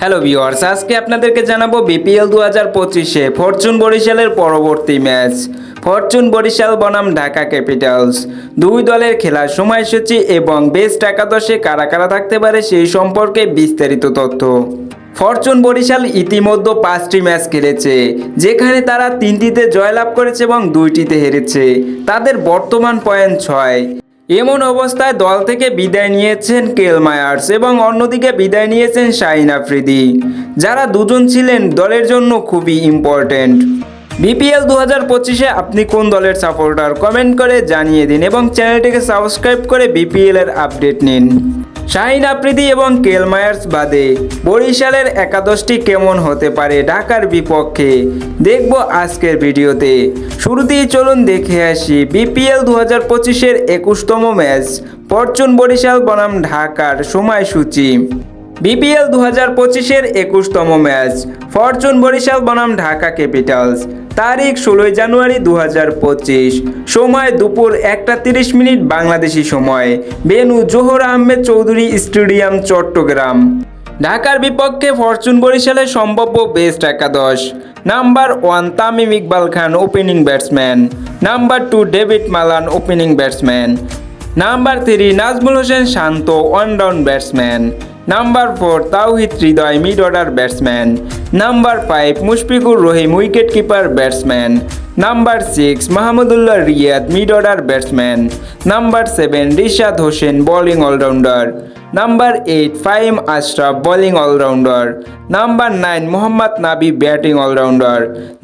Hello viewers আজকে আপনাদেরকে জানাব বিপিএল দু হাজার পঁচিশে ফরচুন বরিশালের পরবর্তী ম্যাচ। ফরচুন বরিশাল, বনাম, ঢাকা ক্যাপিটালস। দুই দলের খেলার সময়সূচি এবং বেস্ট একাদশে কারা কারা থাকতে পারে সেই সম্পর্কে বিস্তারিত তথ্য। ফরচুন বরিশাল ইতিমধ্যে পাঁচটি ম্যাচ খেলেছে, যেখানে তারা তিনটিতে জয়লাভ করেছে এবং দুইটিতে হেরেছে। তাদের বর্তমান পয়েন্ট ছয়। এমন অবস্থায় দল থেকে বিদায় নিয়েছেন কেল মায়ার্স এবং অন্যদিকে বিদায় নিয়েছেন শাহিন আফ্রিদি, যারা দুজন ছিলেন দলের জন্য খুবই ইম্পর্ট্যান্ট বিপিএল দু হাজার পঁচিশে আপনি কোন দলের সাপোর্টার কমেন্ট করে জানিয়ে দিন এবং চ্যানেলটিকে সাবস্ক্রাইব করে বিপিএলের আপডেট নিন। শাহিন আফ্রিদি এবং কেলমায়ার্স বাদে। বরিশালের একাদশটি কেমন হতে পারে ঢাকার বিপক্ষে? দেখব আজকের ভিডিওতে। শুরুতেই চলুন দেখে আসি বিপিএল দু হাজার পঁচিশের একুশতম ম্যাচ। ফরচুন বরিশাল বনাম ঢাকার সময়সূচি। বিপিএল দু হাজার পঁচিশের একুশতম ম্যাচ। ফরচুন বরিশাল বনাম ঢাকা ক্যাপিটালস। তারিখ ষোলোই জানুয়ারি দু হাজার পঁচিশ। সময় দুপুর একটা তিরিশ মিনিট বাংলাদেশি সময়। Venue Zohur Ahmed Chowdhury stadium, Chattogram. ঢাকার বিপক্ষে ফরচুন বরিশালের সম্ভাব্য বেস্ট একাদশ। Number one Tamim Iqbal Khan opening batsman number two David Malan opening batsman number three Najmul Hossain Shanto one down batsman number four Towhid Hridoy mid order batsman number five Mushfiqur Rahim wicket keeper batsman number six Mahmudullah Riyad mid order batsman number seven Rishad Hossain bowling all rounder number eight Faheem Ashraf bowling all rounder number nine Mohammad Nabi batting allrounder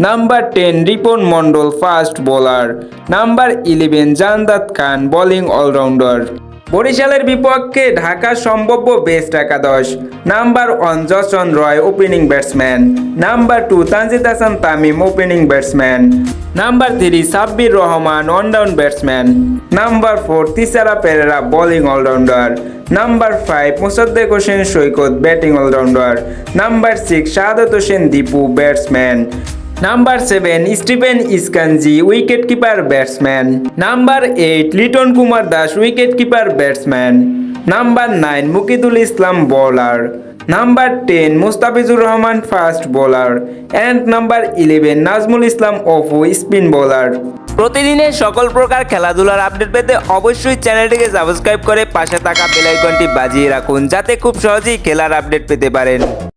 number ten Ripon Mondal fast bowler number eleven Jahandad Khan bowling all rounder বরিশালের বিপক্ষে ঢাকার সম্ভাব্য best একাদশ। Number one Jason Roy opening batsman number two Tanzid Hasan Tamim opening batsman number three Sabbir Rahman one down batsman number four Thisara Perera bowling all rounder number five Mosaddek Hossain Saikat batting all rounder number six Shahadat Hossain Dipu batsman number seven Stephen Eskinazi wicket keeper batsman number eight Liton Kumar Das wicket keeper batsman number nine Mukidul Islam bowler number ten Mustafizur Rahman fast bowler and number eleven Nazmul Islam off spin bowler প্রতিদিনের সকল প্রকার খেলাধুলার update পেতে অবশ্যই চ্যানেলটিকে subscribe করে পাশে থাকা বেলাইকনটি বাজিয়ে রাখুন, যাতে খুব সহজেই খেলার আপডেট পেতে পারেন।